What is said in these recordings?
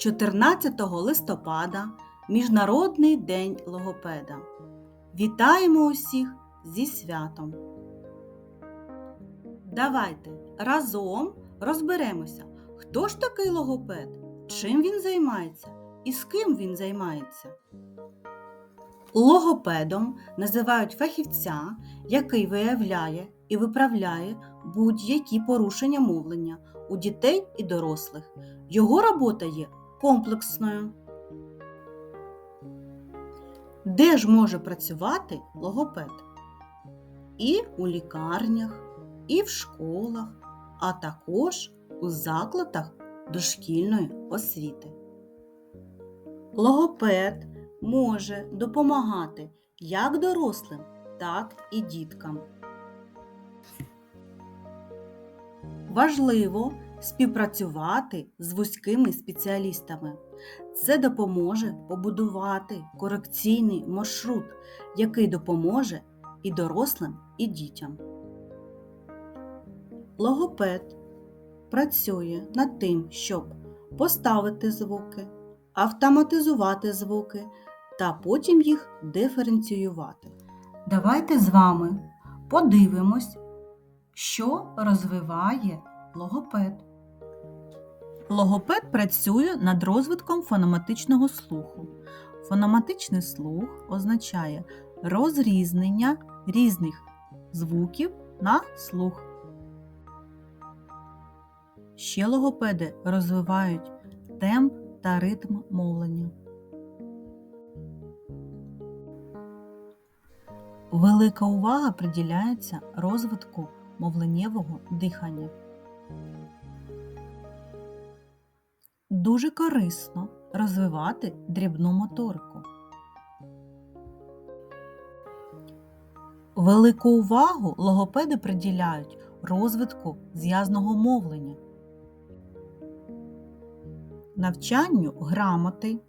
14 листопада Міжнародний день логопеда. Вітаємо усіх зі святом! Давайте разом розберемося, хто ж такий логопед, чим він займається і з ким він займається. Логопедом називають фахівця, який виявляє і виправляє будь-які порушення мовлення у дітей і дорослих. Його робота є комплексною. Де ж може працювати логопед? І у лікарнях, і в школах, а також у закладах дошкільної освіти. Логопед може допомагати як дорослим, так і діткам. Важливо співпрацювати з вузькими спеціалістами. Це допоможе побудувати корекційний маршрут, який допоможе і дорослим, і дітям. Логопед працює над тим, щоб поставити звуки, автоматизувати звуки та потім їх диференціювати. Давайте з вами подивимось, що розвиває логопед. Логопед працює над розвитком фонематичного слуху. Фонематичний слух означає розрізнення різних звуків на слух. Ще логопеди розвивають темп та ритм мовлення. Велика увага приділяється розвитку мовленнєвого дихання. Дуже корисно розвивати дрібну моторику. Велику увагу логопеди приділяють розвитку зв'язного мовлення, навчанню грамоти,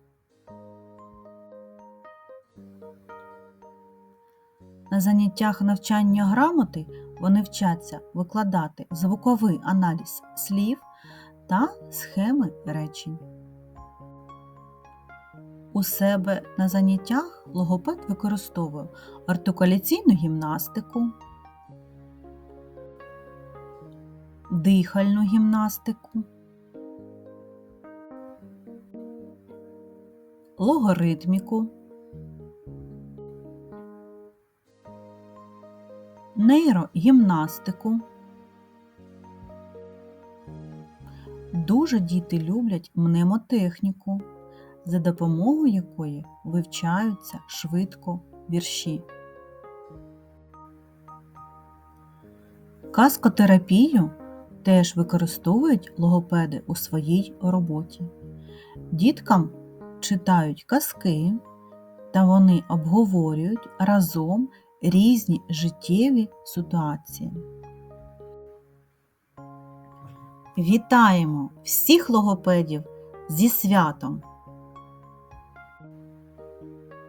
На заняттях навчання грамоти вони вчаться викладати звуковий аналіз слів та схеми речень. У себе на заняттях логопед використовує артикуляційну гімнастику, дихальну гімнастику, логоритміку. нейрогімнастику. Дуже діти люблять мнемотехніку, за допомогою якої вивчаються швидко вірші. Каскотерапію теж використовують логопеди у своїй роботі. Діткам читають казки та вони обговорюють разом різні життєві ситуації. Вітаємо всіх логопедів зі святом!